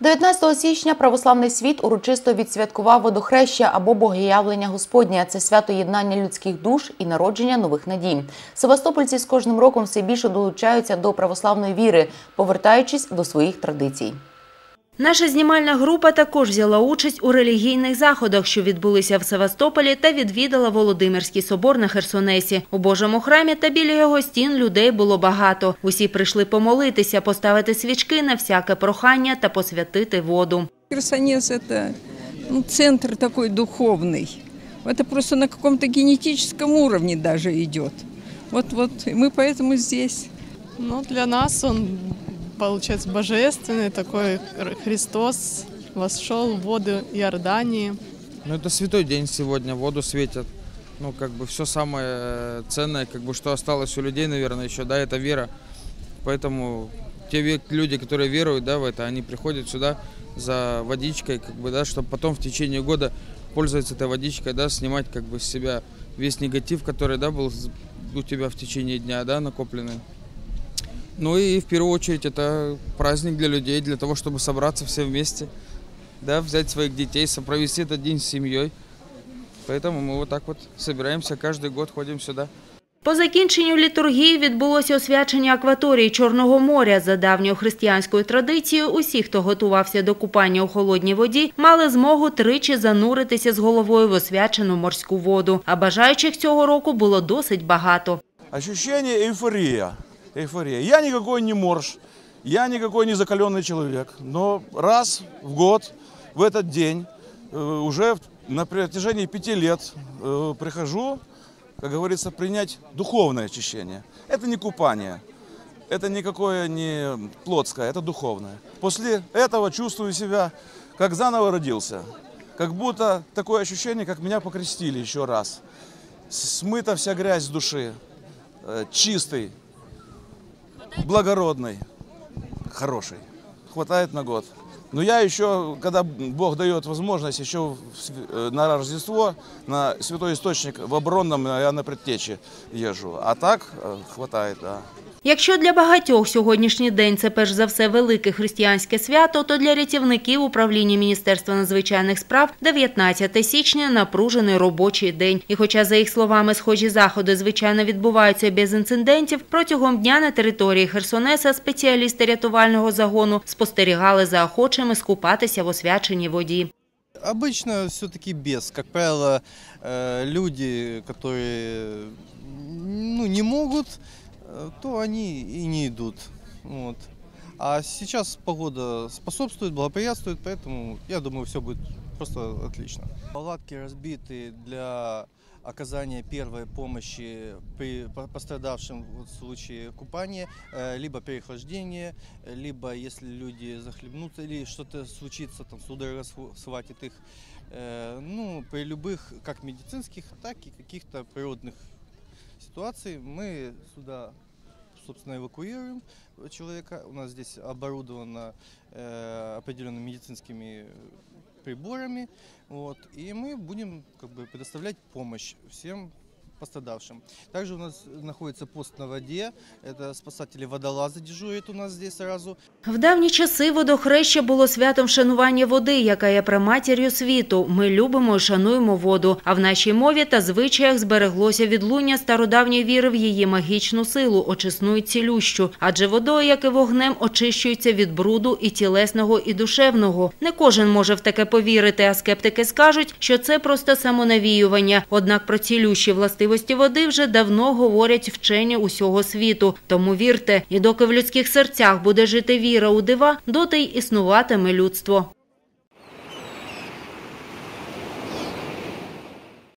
19 січня православний світ урочисто відсвяткував водохреща або богоявлення Господня. Це свято єднання людських душ і народження нових надій. Севастопольці з кожним роком все більше долучаються до православної віри, повертаючись до своїх традицій. Наша знімальна група також взяла участь у релігійних заходах, що відбулися в Севастополі, та відвідала Володимирський собор на Херсонесі. У Божому храмі та біля його стін людей було багато. Усі прийшли помолитися, поставити свічки на всяке прохання та посвятити воду. Херсонес – это ну, центр такой духовный. Это просто на каком-то генетическом уровне даже идет. Вот-вот, и мы поэтому здесь. Ну, для нас он, получается, божественный, такой Христос вошел в воду Иордании. Ну, это святой день сегодня, воду светят. Ну, как бы все самое э, ценное, как бы что осталось у людей, наверное, еще, да, это вера. Поэтому те люди, которые веруют, да, в это, они приходят сюда за водичкой, как бы, да, чтобы потом в течение года пользоваться этой водичкой, да, снимать как бы с себя весь негатив, который, да, был у тебя в течение дня, да, накопленный. Ну и в первую очередь это праздник для людей, для того, чтобы собраться все вместе, да, взять своих детей, со- провести этот день с семьей. Поэтому мы вот так вот собираемся каждый год, ходим сюда. По закінченню літургії відбулося освячення акваторії Чорного моря. За давньою християнською традицією, усі, хто готувався до купання у холодній воді, мали змогу тричі зануритися з головою в освячену морську воду. А бажаючих цього року було досить багато. Ощущение эйфория. Эйфория. Я никакой не морж, я никакой не закаленный человек, но раз в год в этот день э, уже на протяжении пяти лет э, прихожу, как говорится, принять духовное очищение. Это не купание, это никакое не плотское, это духовное. После этого чувствую себя, как заново родился. Как будто такое ощущение, как меня покрестили еще раз. Смыта вся грязь с души, э, чистый, благородный, хороший. Хватает на год. Но я еще, когда Бог дает возможность, еще э, на Рождество, на Святой Источник в Оборонном я на предтече езжу. А так э, хватает, да. Якщо для багатьох сьогоднішній день це перш за все велике християнське свято, то для рятівників управління Міністерства надзвичайних справ 19 січня напружений робочий день. І хоча, за їх словами, схожі заходи звичайно відбуваються без інцидентів, протягом дня на території Херсонеса спеціалісти рятувального загону спостерігали за охочими скупатися в освяченій воді. Обычно все-таки без. Как правило, э, люди, которые ну, не могут, э, то они и не идут. Вот. А сейчас погода способствует, благоприятствует, поэтому я думаю, все будет просто отлично. Палатки разбиты для оказания первой помощи при по- пострадавшим вот в случае купания, э, либо переохлаждения, либо если люди захлебнутся или что-то случится, там судорога схва- схватит их. Э, Ну, при любых, как медицинских, так и каких-то природных ситуаций мы сюда, собственно, эвакуируем человека. У нас здесь оборудовано э, определенными медицинскими приборами, вот, и мы будем как бы предоставлять помощь всем пострадавшим. Также у нас находится пост на воде, это спасатели-водолазы дежурят у нас здесь сразу. В давні часи водохреща було святом вшанування води, яка є праматір'ю світу. Ми любимо і шануємо воду. А в нашій мові та звичаях збереглося відлуння стародавньої віри в її магічну силу, очисну і цілющу. Адже водою, як і вогнем, очищується від бруду і тілесного, і душевного. Не кожен може в таке повірити, а скептики скажуть, що це просто самонавіювання. Однак про цілющі властивості води вже давно говорять вчені усього світу. Тому вірте, і доки в людських серцях буде жити віра у дива, доти й існуватиме людство.